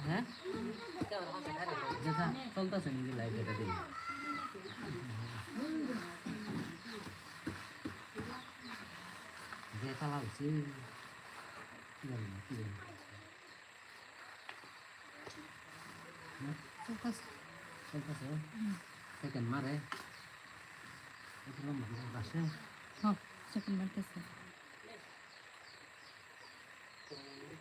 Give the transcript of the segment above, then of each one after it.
হ্যাঁ চলতেছে নাকি লাইভ এটা দিন যে চালাচ্ছি চলতেছে সেকেন্ড মারে এগুলো মানুষ বাসে হ্যাঁ সেকেন্ড মারতেছে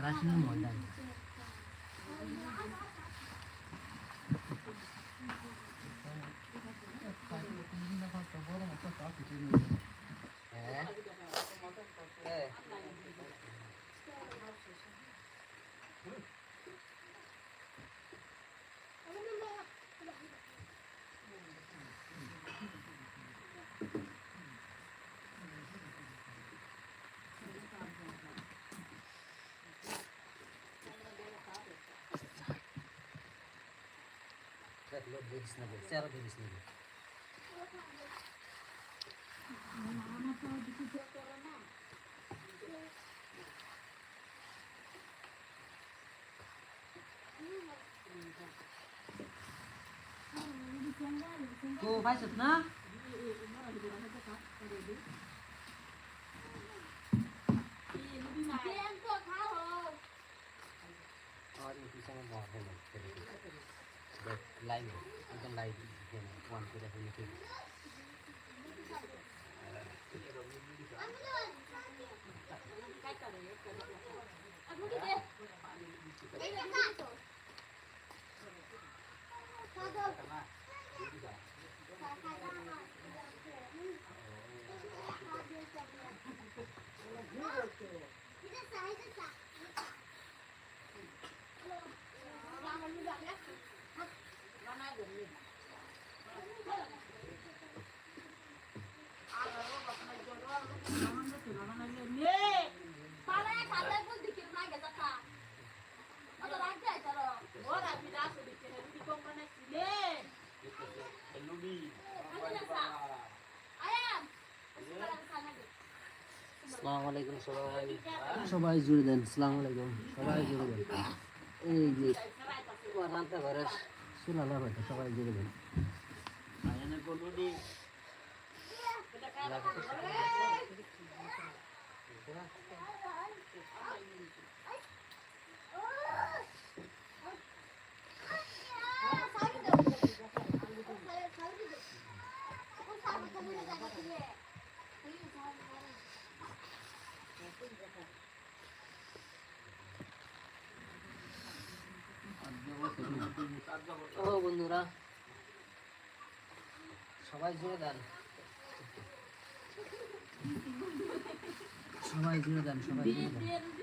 দাও দিছে দাও আমাদের আসেনি ময়দান হ্যাঁ એકલો ભેજનગર ચાર ભેજનગર તો ભાઈ સપના और इसी समय बहुत है লাইভ একদম লাইভ ওয়ান করে এখন লিখে সালাম আলাইকুম সবাই। সবাই জুড়ে দেন সালাম আলাইকুম সবাই জুড়ে দেন। এই যে রান্তা ঘরে সুলালা হয়তো সবাই জুড়ে দেন। ও বন্ধুরা সবাই জুড়ে দেন। সবাই জুড়ে দেন সবাই জুড়ে দেন।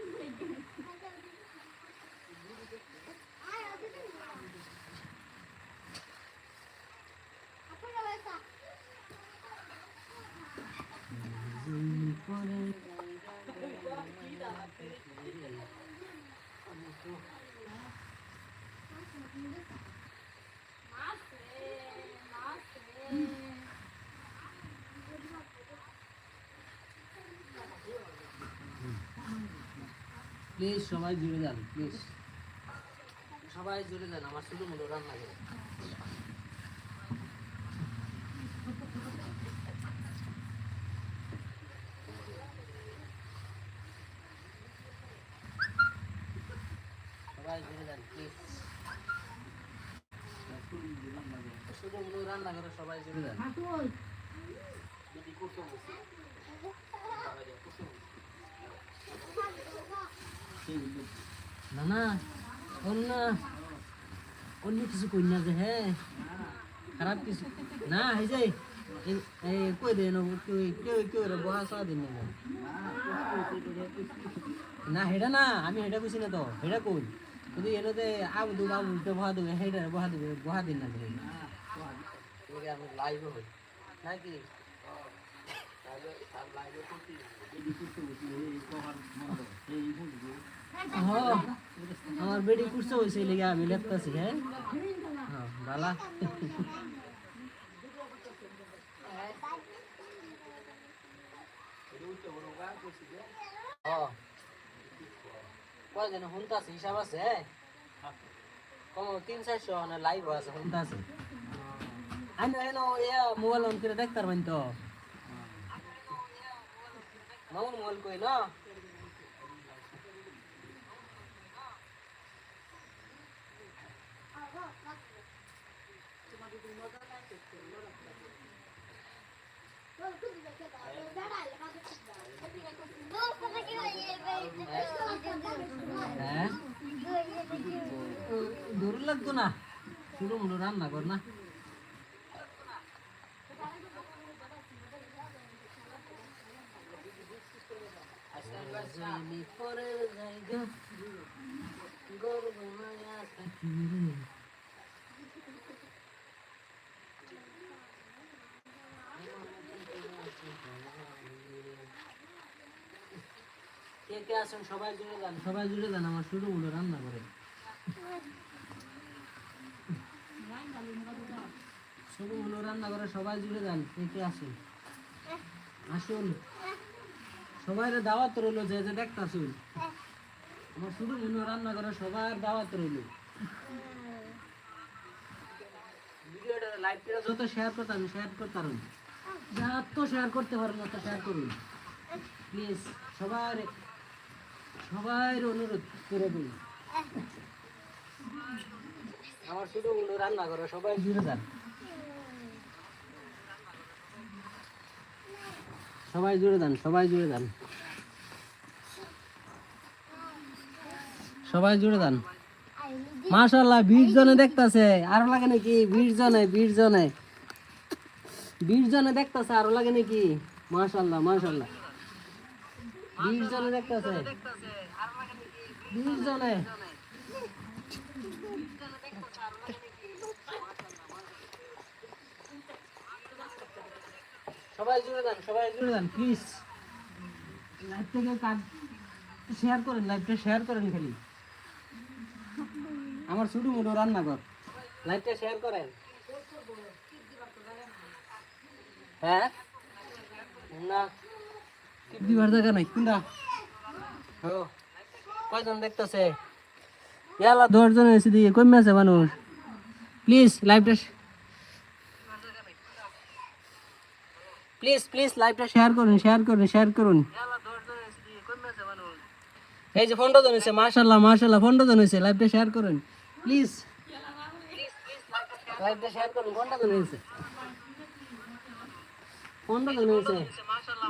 সবাই জুড়ে দেন প্লিজ সবাই জুড়ে দেন আমার শুধু মতো রান্না করে। সবাই জুড়ে দেন প্লিজ শুধু মতো রান্না করে সবাই জুড়ে দেন না না অন্য অন্য কিছু কই না যে হ্যাঁ খারাপ কিছু না এই যে কই দে না কেউ কেউ বহা সা দিন না না হেডা না আমি হেডা কইছি না তো হেডা কই কিন্তু এনতে আবু দু বাবু তো বহা দেবে হেডা বহা দেবে বহা দিন না লাইভ হই নাকি হ্যাঁ আমার বেডি কুরছে হইছে লেগে আমি লেখতাছি হ্যাঁ? হ্যাঁ হ্যাঁ শুনতাছে? হিসাব আছে কম তিন চারশো মানে লাইভ আছে, শুনতাছে। আমি এনো ইয়া মোবাইল অন করে দেখতে পারবেন তো। মামুন মোবাইল কই, না? হ্যাঁ? দূর লাগতো না। শুরু মনে রান্না কর না? কে সবাই জুড়ে যান আমার শুরু হলো রান্না করে। শুরু হলো রান্না করে, সবাই জুড়ে যান, কে কে আসুন। সবাই দাওয়াত রইল, যে যে দেখতে আসুন আমার শুরু হলো রান্না করে, সবার দাওয়াত রইল। ভিডিওটা লাইভটা যত শেয়ার করতাম শেয়ার করতাম যত শেয়ার করতে পারেন, তত শেয়ার করুন। প্লিজ সবার সবার অনুরোধ করে দিন। আমার শুধু হলো রান্না করো, সবাই জুড়ে যান। সবাই জুড়ে দেন সবাই জুড়ে দেন সবাই জুড়ে দেন মাশাল্লাহ বিশ জনে দেখতাছে, আরও লাগে নাকি বিশ জনে বিশ জনে। বিশ জনে দেখতাছে, আরও লাগে নাকি? মাশাল্লাহ মাশাল্লাহ বিশ জনে দেখতাছে। সবাই জুড়ে দেন সবাই জুড়ে দেন প্লিজ লাইভ থেকে কাজ শেয়ার করেন লাইভটা শেয়ার করেন খালি। আমার শুধু মুডো রান্না কর লাইভটা শেয়ার করেন। হ্যাঁ? না। দিবার জায়গা নাই। কোনটা? ও কয়জন দেখতেছে? ইয়ালা দশজন এসে দিয়ে কমে আছে মানুষ? প্লিজ লাইভটা প্লিজ প্লিজ লাইভটা শেয়ার করুন শেয়ার করুন শেয়ার করুন। এই যে ফোনটা জন হয়েছে মার্শাল্লাহ মার্শাল্লাহ ফোনটা জন হয়েছে লাইভটা শেয়ার করুন প্লিজ লাইভটা শেয়ার করুন। ফোনটা জন হয়েছে ফোনটা জন হয়েছে মার্শাল্লাহ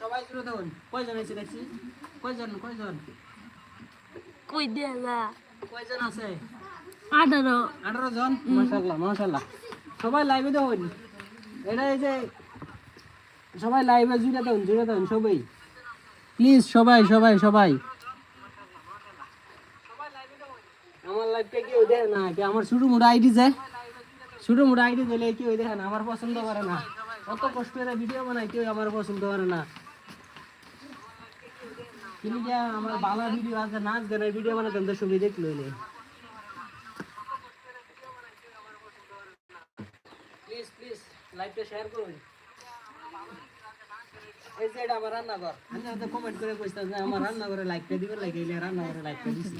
সবাই শুরু দেখুন কয়জন আছে দেখছি কয়জন কয়জন কই দেলা কয়জন আছে আঠারো আঠারো জন মাসাল্লাহ মাসাল্লাহ সবাই লাইভে দেখুন এটা এই যে সবাই লাইভে জুড়ে দেখুন জুড়ে দেখুন সবাই প্লিজ সবাই সবাই সবাই। আমার লাইভটা কেউ দেখে না যায় কেউ দেখে ভিডিও কেউ আমার পছন্দ করে না। কিন্তু নাচ ভিডিও সবই দেখল শেয়ার করুন এই যে এটা আমার রান্নাঘর। আমি তো কমেন্ট করে কইতাম যে আমার রান্নাঘরে লাইভটা দিবে লাগে রান্নাঘরে লাইভটা দিছি।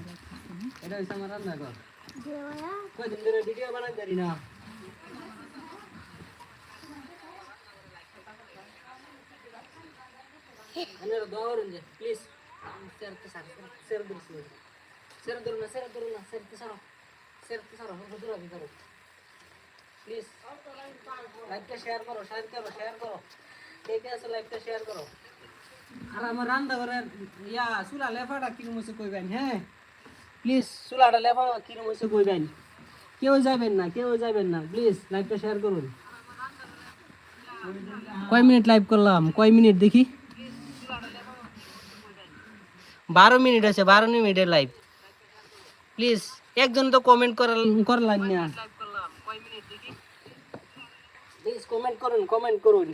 এটা প্লিজ আর আমার রান্না ঘরের ইয়া, চুলা লেফাটা কিরম হয়েছে কইবেন হ্যাঁ প্লিজ চুলাটা লেফা কিরম হয়েছে কইবেন? কেউ যাবেন না, কেউ যাবেন না প্লিজ লাইভটা শেয়ার করুন। কয় মিনিট লাইভ করলাম? কয় মিনিট দেখি? বারো মিনিট আছে, বারো মিনিটের লাইভ প্লিজ একজন তো কমেন্ট করলাম না। কমেন্ট করুন কমেন্ট করুন।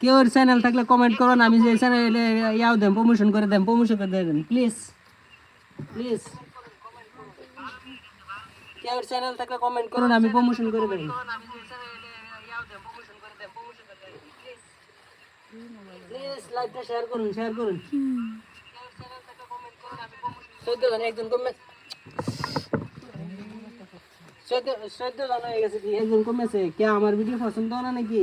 কেউ চ্যানেল থাকলে কমেন্ট করুন আমি যে চ্যানেলে ইয়াও দেন প্রমোশন করে দেন প্রমোশন করে দেন প্লিজ প্লিজ কেউ চ্যানেল থাকলে কমেন্ট করুন আমি প্রমোশন করে দেন প্লিজ লাইভটা শেয়ার করুন শেয়ার করুন। একজন কমে চোদ্দ চোদ্দ জন হয়ে গেছে কি একজন কমেছে? কে আমার ভিডিও পছন্দ না নাকি?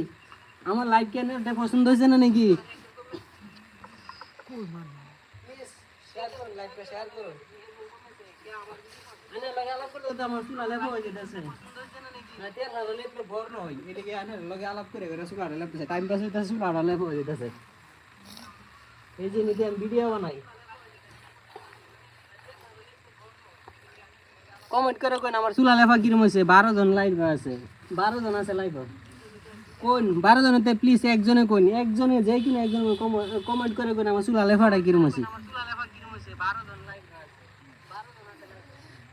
আমার লাইভ ক্যানেলটা পছন্দ হয়েছে না নাকি? এই যে নিতে আমি ভিডিও বানাই। কমেন্ট করে কোন আমার চুলা লেফা কিরম হয়েছে বারো জন লাইভ আছে। বারো জন আছে লাইভ কোন বারো জনেতে প্লিজ একজনে কোন একজনে যে কিনা একজন কমেন্ট করে কোন আমার চুলা লেফাটা কিরম আছে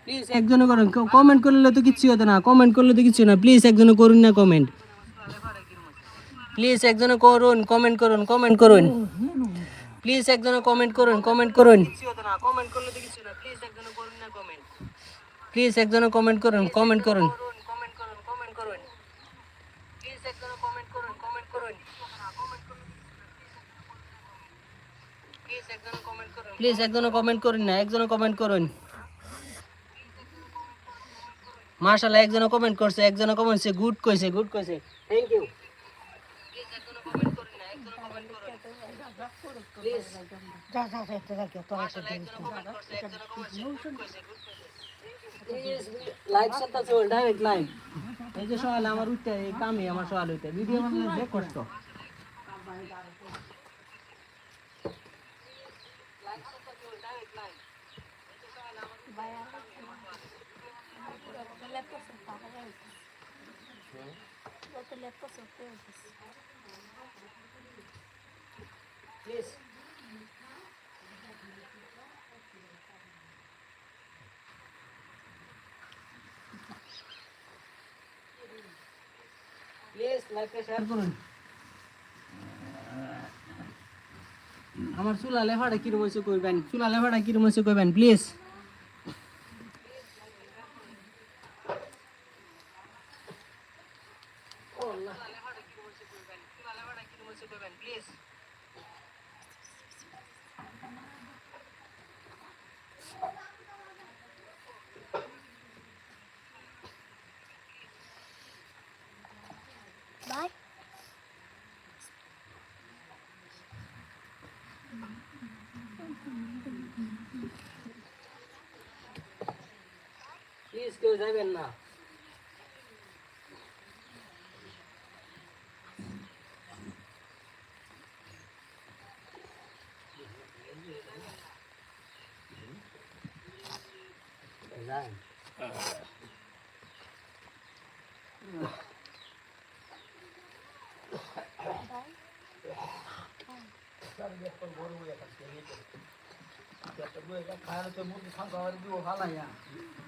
প্লিজ একজনে করুন। কমেন্ট করলে তো কিচ্ছু হতো না। কমেন্ট করলে তো কিচ্ছু না। প্লিজ একজনে করুন না কমেন্ট প্লিজ একজনে করুন কমেন্ট করুন কমেন্ট করুন। প্লিজ একজনে কমেন্ট করুন কমেন্ট করুন। কমেন্ট করলে তো কিছু না। প্লিজ একজনে করুন না কমেন্ট করুন কমেন্ট করুন। প্লিজ একজনে কমেন্ট করুন না একজনে কমেন্ট করুন। মাশাআল্লাহ একজনে কমেন্ট করছে একজনে কমেন্ট করছে গুড কইছে গুড কইছে। থ্যাংক ইউ লাইভ সাথে চল ডাইরেক্ট লাইভ এই যে সকালে আমার উঠতে এই কামে আমার সকালে উঠতে। ভিডিও যে কষ্ট। প্লিজ লাইভটা শেয়ার করুন আমার চুলা লেফাটা কিরম হয়েছে করবেন চুলা লেফাটা কিরম হয়েছে করবেন প্লিজ কেউ যাবেন না Design. खाया तो मुझे खाने वाली भी वो खाला यहाँ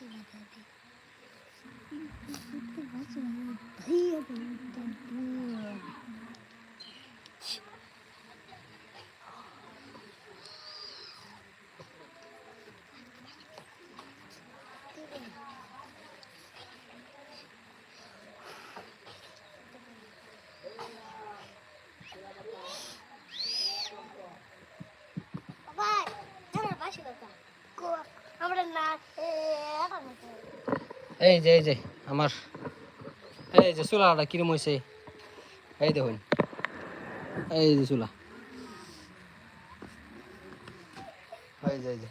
যায় ভাই আমার পাশে কথা আমরা না এই যে এই যে, আমার, এই যে চুলাটা কিরম হয়েছে এই দেখুন। এই যে চুলা। এই যে এই যে।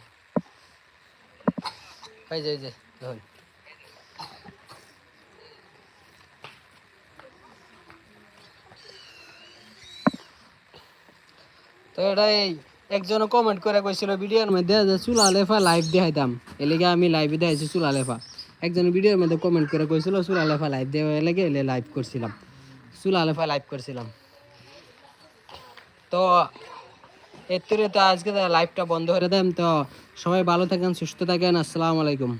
এই যে এই যে, দেখুন। তো এটাই একজন কমেন্ট করে কইছিল, ভিডিওর মধ্যে যে চুলা লেফা লাইভ দেখাইতাম। এলাকে আমি লাইভে দেখাইছি চুলা লেফা। একজন ভিডিওর মধ্যে কমেন্ট করে কইছিল সুল আলেফা লাইভ দেওয়া লাগে, এলে লাইভ করছিলাম। সুল আলেফা লাইভ করছিলাম। তো এর তো আজকে লাইভটা বন্ধ করে দেন। তো সবাই ভালো থাকেন, সুস্থ থাকেন। আসসালামু আলাইকুম।